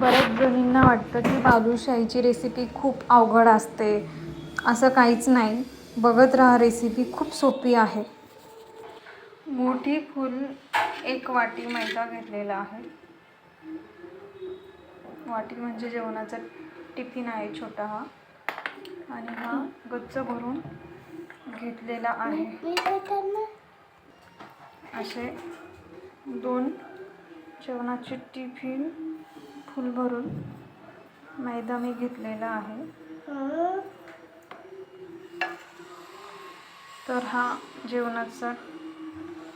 बऱ्याच जणींना वाटतं की बालुशाहीची रेसिपी खूप अवघड असते. असं काहीच नाही. बघत राहा रेसिपी खूप सोपी आहे. मोठी फुल एक वाटी मैदा घेतलेला आहे. वाटी म्हणजे जेवणाचा टिफिन आहे छोटा हा. आणि हा गच्च भरून घेतलेला आहे. असे दोन जेवणाचे टिफिन फुल भरून मैदा मी घेतलेला आहे. तर हा जेवणाचा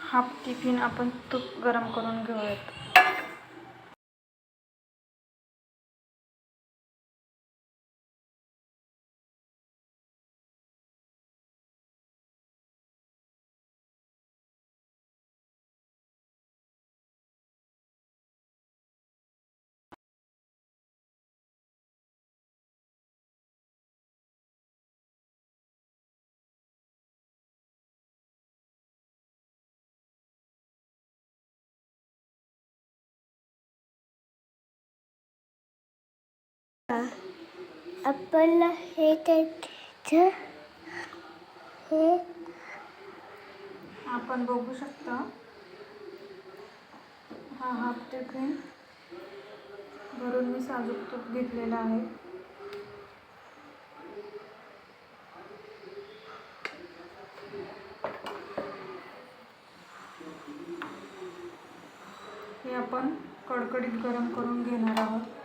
हाफ टिफिन आपण तूप गरम करून घेऊयात. आपण हे त्याचं हे आपण बघू शकता. हा हाफ टिफिन भरून मी साजूक तूप घेतलेला आहे. हे आपण कडकडीत गरम करून घेणार आहोत.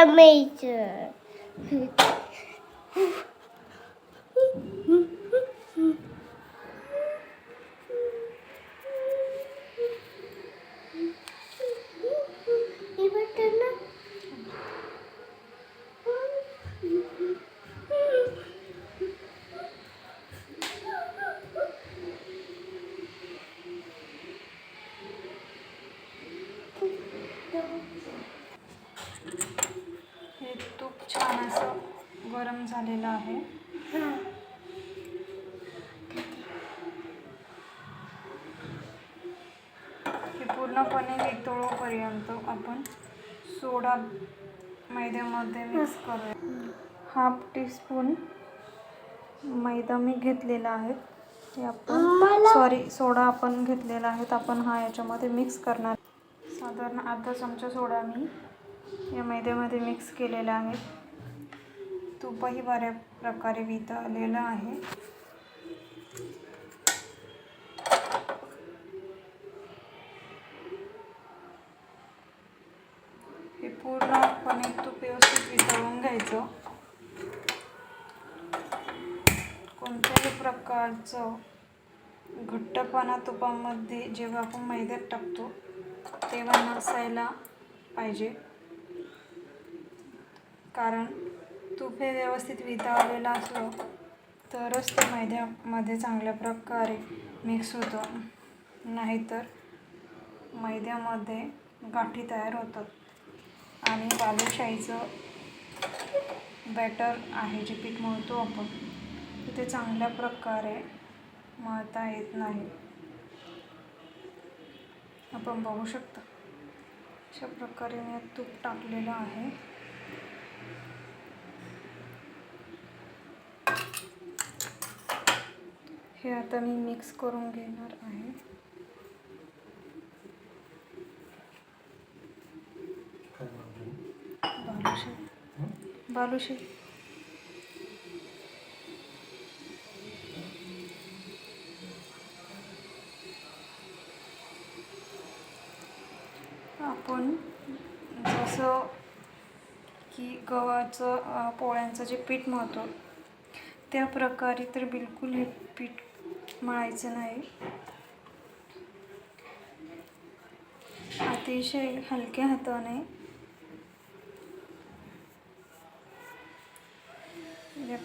amateur. झालेलं आहे. हे पूर्णपणे वितळोपर्यंत आपण सोडा मैद्यामध्ये मिक्स करूया. हाफ टीस्पून मैदा मी घेतलेला आहे. ते आपण सॉरी सोडा आपण घेतलेला आहे. आपण हा याच्यामध्ये मिक्स करणार. साधारण अर्धा चमचा सोडा मी या मैद्यामध्ये मिक्स केलेला आहे. तूपही बऱ्या प्रकारे वितळलेलं आहे. हे पूर्णपणे तूप व्यवस्थित वितळून घ्यायचं. कोणत्याही प्रकारचं घट्टपणा तुपामध्ये जेव्हा आपण मैद्यात टाकतो तेव्हा नसायला पाहिजे. कारण तूप हे व्यवस्थित वितळलेलं असलं तरच ते मैद्यामध्ये चांगल्या प्रकारे मिक्स होतं. नाहीतर मैद्यामध्ये गाठी तयार होतात. आणि बालुशाहीचं बॅटर आहे जे पीठ मळतो आपण. ते चांगल्या प्रकारे मळता येत नाही. आपण बघू शकता. अशा प्रकारे मी तूप टाकलेलं आहे. हे आता मी मिक्स करून घेणार आहे. बालुशी बालुशाही. आपण जसं की गव्हाचं पोळ्यांचं जे पीठ मळतो त्या प्रकारे तर बिलकुल हे पीठ मळायचं नाही. अतिशय हलक्या हाताने. या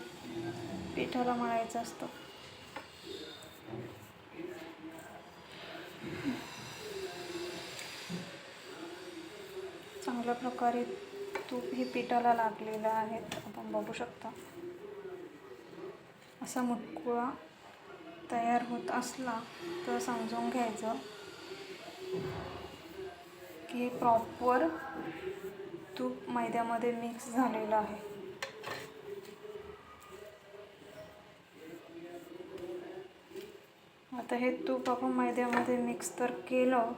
पिठाला मळायचं असतं. चांगल्या प्रकारे तूप हे पिठाला लागलेलं आहे. आपण बघू शकता. असा मुटकुळा तयार होत असला तर समजून घ्यायचं हे प्रॉपर तूप मैद्यामध्ये मिक्स झालेलं आहे. आता हे तूप आपण मैद्यामध्ये मिक्स तर केलं.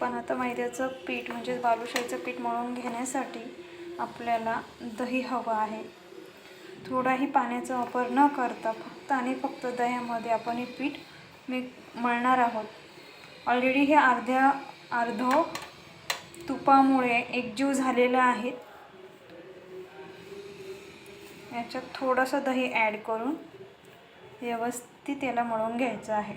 पण आता मैद्याचं पीठ म्हणजे बालुशाहीचं पीठ मळून घेण्यासाठी आपल्याला दही हवं आहे. थोडाही पाण्याचा वापर न करता फक्त आणि फक्त दह्यामध्ये आपण हे पीठ मी मळणार आहोत. ऑलरेडी हे अर्ध्या अर्ध तुपामुळे एकजीव झालेलं आहे. याच्यात थोडंसं दही ॲड करून व्यवस्थित याला मळून घ्यायचं आहे.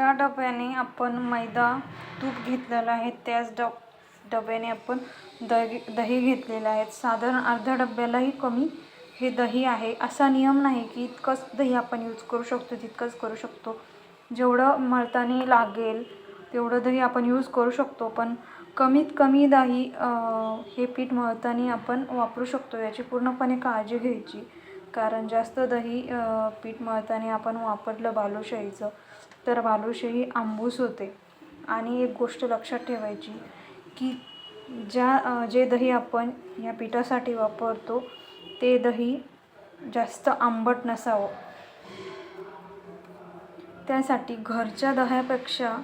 त्या डब्याने आपण मैदा तूप घेतलेलं आहे. त्याच डब डब्याने आपण दही दही घेतलेलं आहे. साधारण अर्ध्या डब्यालाही कमी हे दही आहे. असा नियम नाही की इतकंच दही आपण यूज करू शकतो तितकंच करू शकतो. जेवढं मळताना लागेल तेवढं दही आपण यूज करू शकतो. पण कमीत कमी दही हे पीठ मळताना आपण वापरू शकतो. याची पूर्णपणे काळजी घ्यायची. कारण जास्त दही पीठ मळताना आपण वापरलं बालुशाहीचं तर बालुशाही आंबूस होते. आणि एक गोष्ट लक्षात ठेवायची की ज्या जे दही आपण या पिठासाठी वापरतो ते दही जास्त आंबट नसावं. त्यासाठी घरच्या दह्यापेक्षा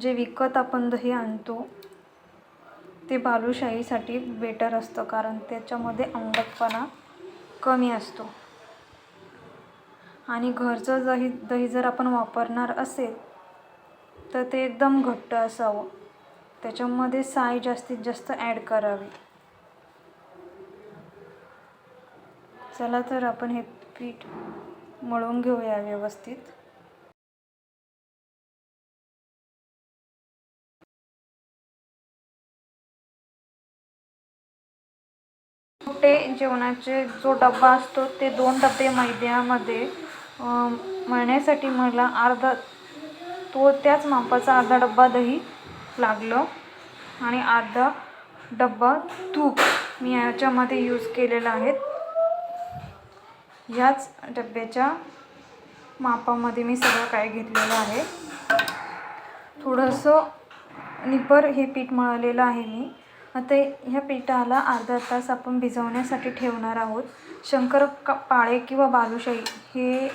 जे विकत आपण दही आणतो ते बालुशाहीसाठी बेटर असतं कारण त्याच्यामध्ये आंबटपणा कमी असतो. आणि घरचं दही दही जर आपण वापरणार असेल तर ते एकदम घट्ट असावं. त्याच्यामध्ये साय जास्तीत जास्त ॲड करावी. चला तर आपण हे पीठ मळून घेऊया व्यवस्थित. छोटे जेवणाचे जो डबा असतो ते दोन डबे मैद्यामध्ये मळण्यासाठी मला अर्धा तो त्याच मापाचा अर्धा डब्बा दही लागलं आणि अर्धा डब्बा तूप मी याच्यामध्ये यूज केलेला आहे. ह्याच डब्याच्या मापामध्ये मी सगळं काय घेतलेलं आहे. थोडंसं निबर हे पीठ मळलेलं आहे मी. आता ह्या पिठाला अर्धा तास आपण भिजवण्यासाठी ठेवणार आहोत. शंकर का पाळे किंवा बालुशाही हे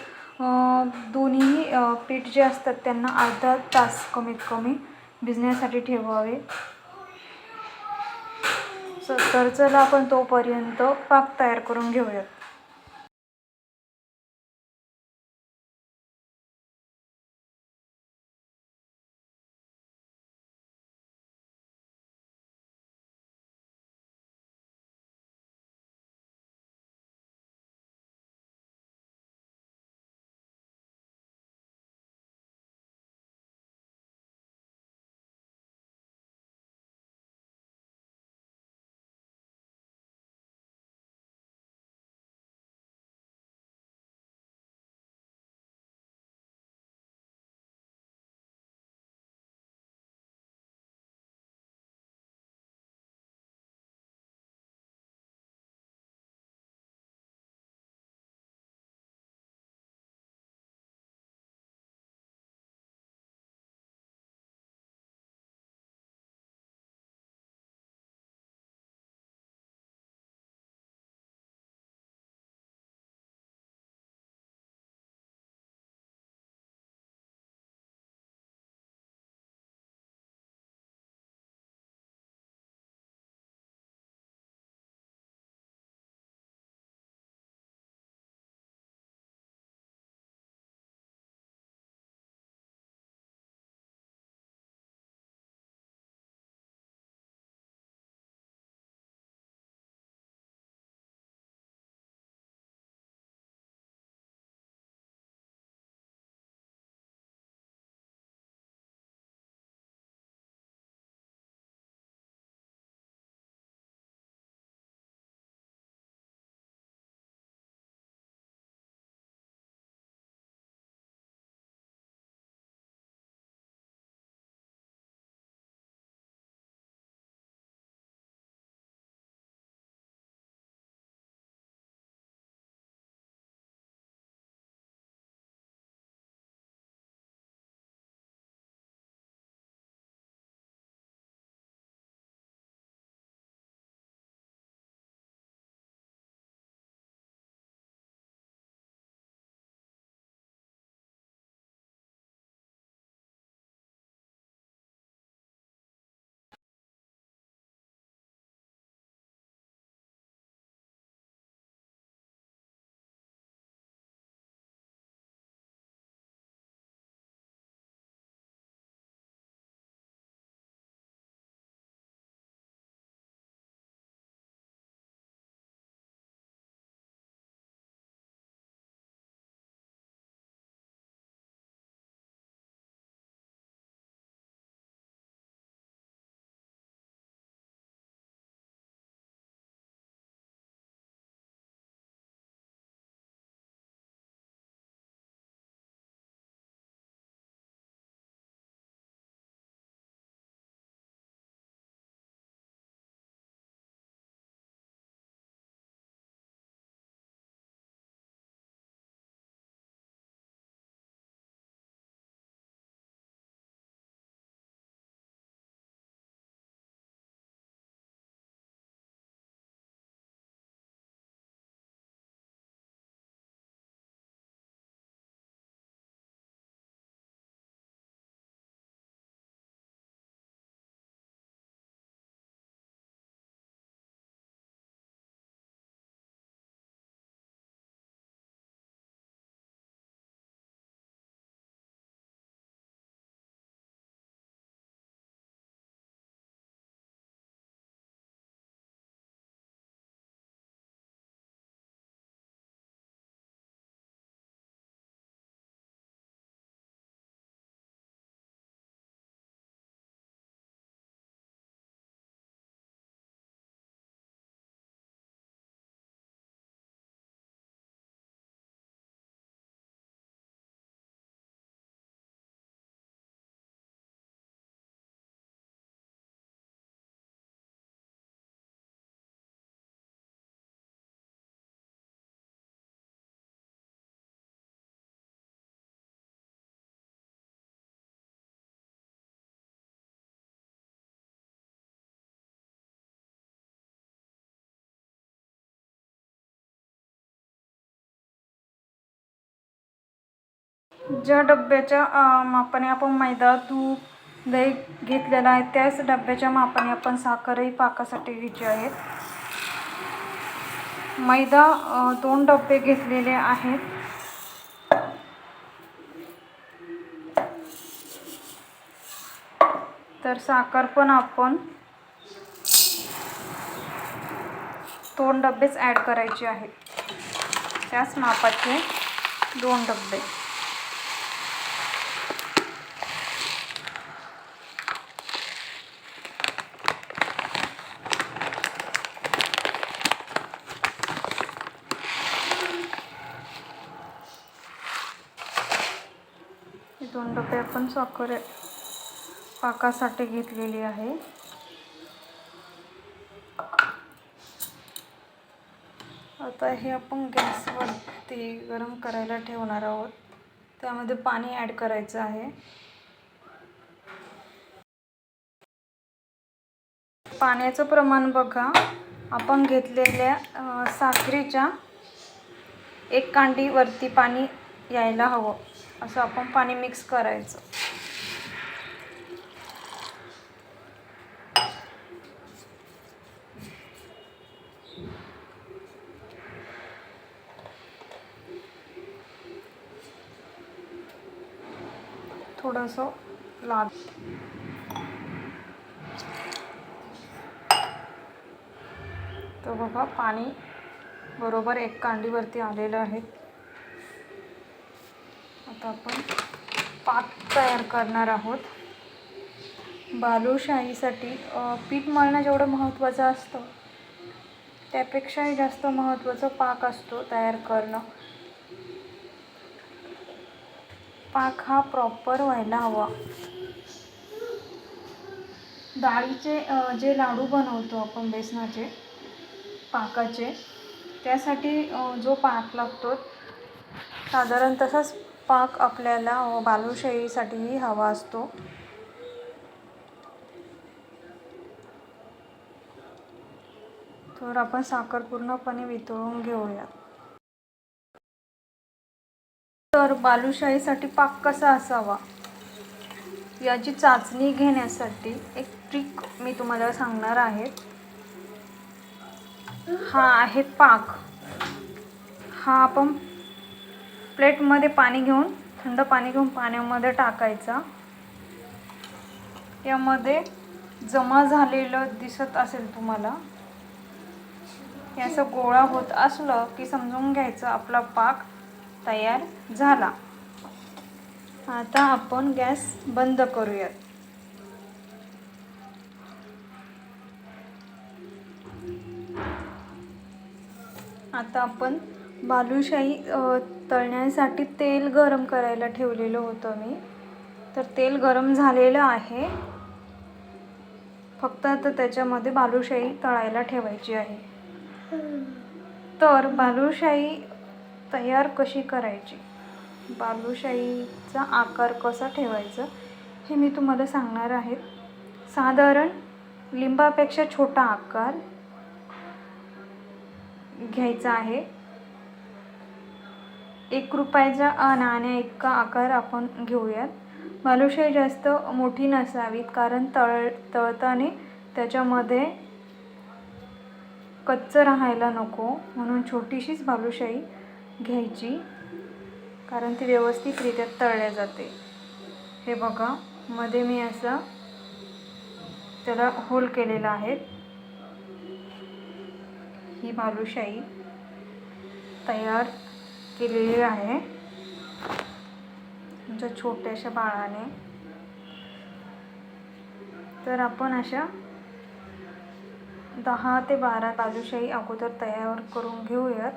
दोन्ही पीठ जे असतात त्यांना अर्धा तास कमीत कमी भिजण्यासाठी ठेवावे. तर चला आपण तोपर्यंत पाक तयार करून घेऊयात. ज्या डब्याच्या मापाने आपण मैदा तूप दही घेतलेला आहे त्याच डब्याच्या मापाने आपण साखरही पाकासाठी घ्यायची आहे. मैदा दोन डबे घेतलेले आहेत. तर साखर पण आपण दोन डब्बेच ॲड करायचे आहेत. त्याच मापाचे दोन डब्बे हे दोन आपण साखर पाकासाठी घेतलेली आहे. आता हे आपण गॅसवरती गरम करायला ठेवणार आहोत. त्यामध्ये पाणी ॲड करायचं आहे. पाण्याचं प्रमाण बघा. आपण घेतलेल्या साखरेच्या एक कांडीवरती पाणी यायला हवं. असं आपण पाणी मिक्स करायचं. थोडंसं लाद तर बघा पाणी बरोबर एक कांडीवरती आलेलं आहे. आता आपण पाक तयार करणार आहोत. बालुशाहीसाठी पीठ मळणं जेवढं महत्त्वाचं असतं त्यापेक्षाही जास्त महत्त्वाचं पाक असतो तयार करणं. पाक हा प्रॉपर व्हायला हवा. डाळीचे जे लाडू बनवतो आपण बेसनाचे पाकाचे त्यासाठी जो पाक लागतो साधारण तसाच पाक आपल्याला बालुशाहीसाठीही हवा असतो. तर आपण साखर पूर्णपणे वितळून घेऊया. तर बालुशाहीसाठी पाक कसा असावा? याची चाचणी घेण्यासाठी एक ट्रिक मी तुम्हाला सांगणार आहे. हा आहे पाक. हा आपण प्लेटमध्ये पाणी घेऊन थंड पाणी घेऊन पाण्यामध्ये टाकायचा. यामध्ये जमा झालेलं दिसत असेल तुम्हाला. हे असं गोळा होत असलं की समजून घ्यायचं आपला पाक तयार झाला. आता आपण गॅस बंद करूयात. आता आपण बालुशाही तळण्यासाठी तेल गरम करायला ठेवलेलं होतं मी. तर तेल गरम झालेलं आहे. फक्त आता त्याच्यामध्ये बालुशाही तळायला ठेवायची आहे. तर बालुशाही तयार कशी करायची? बालुशाहीचा आकार कसा ठेवायचा? हे मी तुम्हाला सांगणार आहे. साधारण लिंबापेक्षा छोटा आकार घ्यायचा आहे. एक रुपयाच्या नाण्या इतका आकार आपण घेऊयात. बालुशाही जास्त मोठी नसावीत कारण तळ तळताना त्याच्यामध्ये कच्चं राहायला नको. म्हणून छोटीशीच बालुशाही घ्यायची कारण ती व्यवस्थितरित्या तळल्या जाते. हे बघा मध्ये मी असं त्याला होल केलेला आहे. ही बालुशाही तयार केलेली आहे. तुमच्या छोट्याशा बाळाने. तर आपण अशा दहा ते बारा बालुशाही अगोदर तयार करून घेऊयात.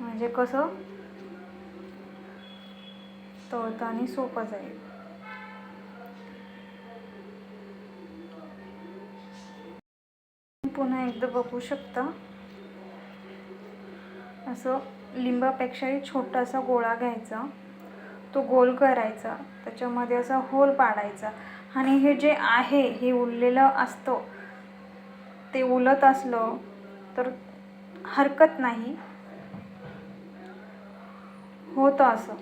म्हणजे कसं? तळताना सोपं जाईल. पुन्हा एकदा बघू शकता. असं लिंबापेक्षाही छोटासा गोळा घ्यायचा. तो गोल करायचा. त्याच्यामध्ये असा होल पाडायचा. आणि हे जे आहे हे उरलेलं असतं ते उलत असलं तर हरकत नाही. होतं असं.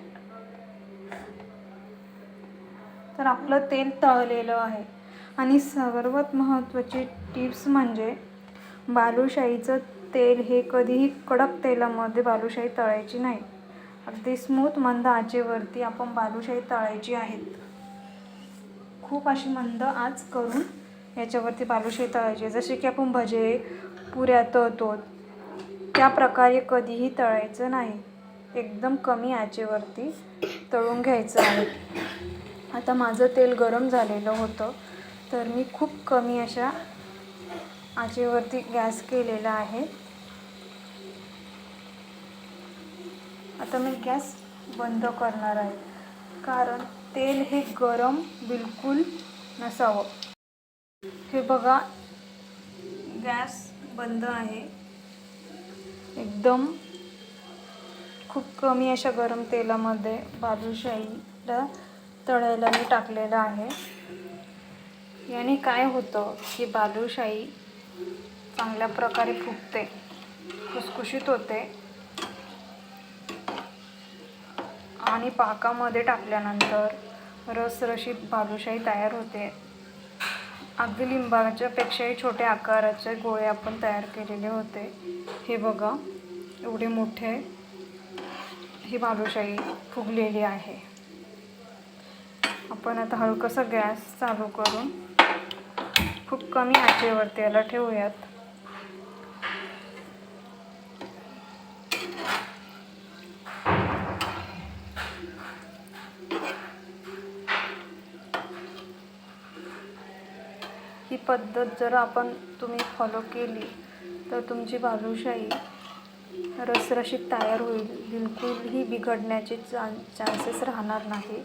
तर आपलं तेल तळलेलं आहे. आणि सर्वात महत्त्वाची टिप्स म्हणजे बालुशाहीचं तेल हे कधीही कडक तेलामध्ये बालुशाही तळायची नाही. अगदी स्मूथ मंद आचेवरती आपण बालुशाही तळायची आहेत. खूप अशी मंद आच करून याच्यावरती बालुशाही तळायची. जसे की आपण भजे पुऱ्या तळतो त्या प्रकारे कधीही तळायचं नाही. एकदम कमी आचेवरती तळून घ्यायचं आहे. आता माझं तेल गरम झालेलं होतं तर मी खूप कमी अशा आचेवरती गॅस केलेला आहे. आता मी गॅस बंद करणार आहे. कारण तेल हे गरम बिलकुल नसावं. हे बघा गॅस बंद आहे. एकदम खूप कमी अशा गरम तेलामध्ये बालुशाहीला तळायला मी टाकलेलं आहे. याने काय होतं की बालुशाही चांगल्या प्रकारे फुगते खुसखुशीत होते. आणि पाकामध्ये टाकल्यानंतर रसरशीत बालुशाही तयार होते. अगदी लिंबाच्या पेक्षाही छोट्या आकाराचे गोळे आपण तयार केलेले होते. हे बघा एवढे मोठे ही बालुशाही फुगलेली आहे. आपण आता हलकंसं गॅस चालू करून खूप कमी आचेवरती याला ठेवूयात. पद्धत जर आपण तुम्ही फॉलो केली तर तुमची बालुशाही रसरशीत तयार होईल. बिलकुलही बिघडण्याचे चान चान्सेस राहणार नाही.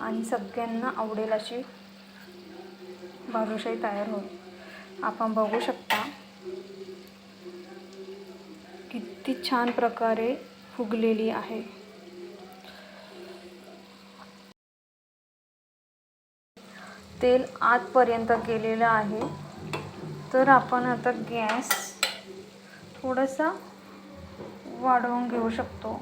आणि सगळ्यांना आवडेल अशी बालुशाही तयार होईल. आपण बघू शकता किती छान प्रकारे फुगलेली आहे. तेल आतपर्यंत गेलेलं आहे. तर आपण आता गॅस थोडासा वाढवून घेऊ शकतो.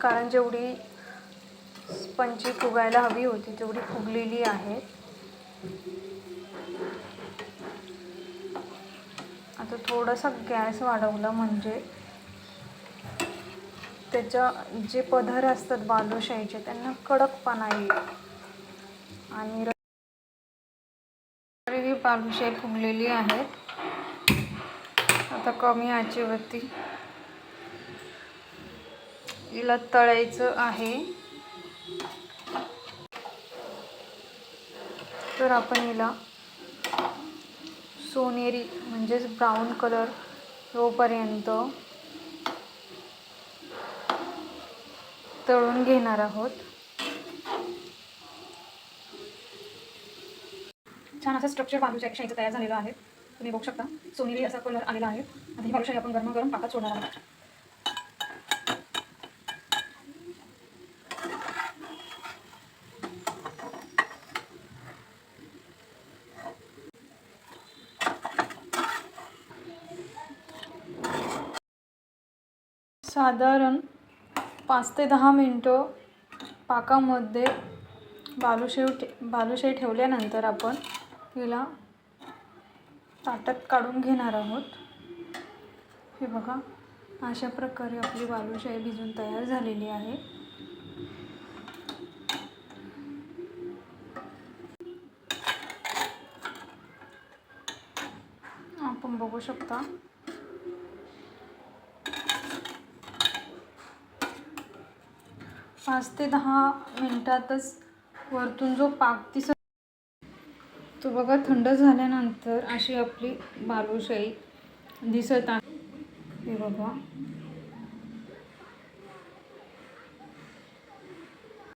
कारण जेवढी स्पंची फुगायला हवी होती तेवढी फुगलेली आहे. आता थोडासा गॅस वाढवला म्हणजे त्याच्या जे पदर असतात बालुशाहीचे त्यांना कडकपणा येईल आणि ही बालुशाही फुगलेली आहे आता कमी आचेवरती. हिला तळायचं आहे. तर आपण हिला सोनेरी म्हणजेच ब्राऊन कलर होपर्यंत तळून घेणार आहोत. छान असं स्ट्रक्चर बालूच्या शाईचं तयार झालेलं आहे. तुम्ही बघू शकता सोनेरी असा कलर आलेला आहे. आणि ही बालूशाही आपण गरम पाकात सोडणार आहोत. साधारण पाच ते दहा मिनटं पाकामध्ये बालुशाही ठे बालुशाही ठेवल्यानंतर आपण हिला ताटात काढून घेणार आहोत. हे बघा अशा प्रकारे आपली बालुशाही भिजून तयार झालेली आहे. आपण बघू शकता पाच ते दहा मिनटातच वरतून जो पाक दिसत तो बघा थंड झाल्यानंतर अशी आपली बालूशाही दिसत आहे. हे बघा.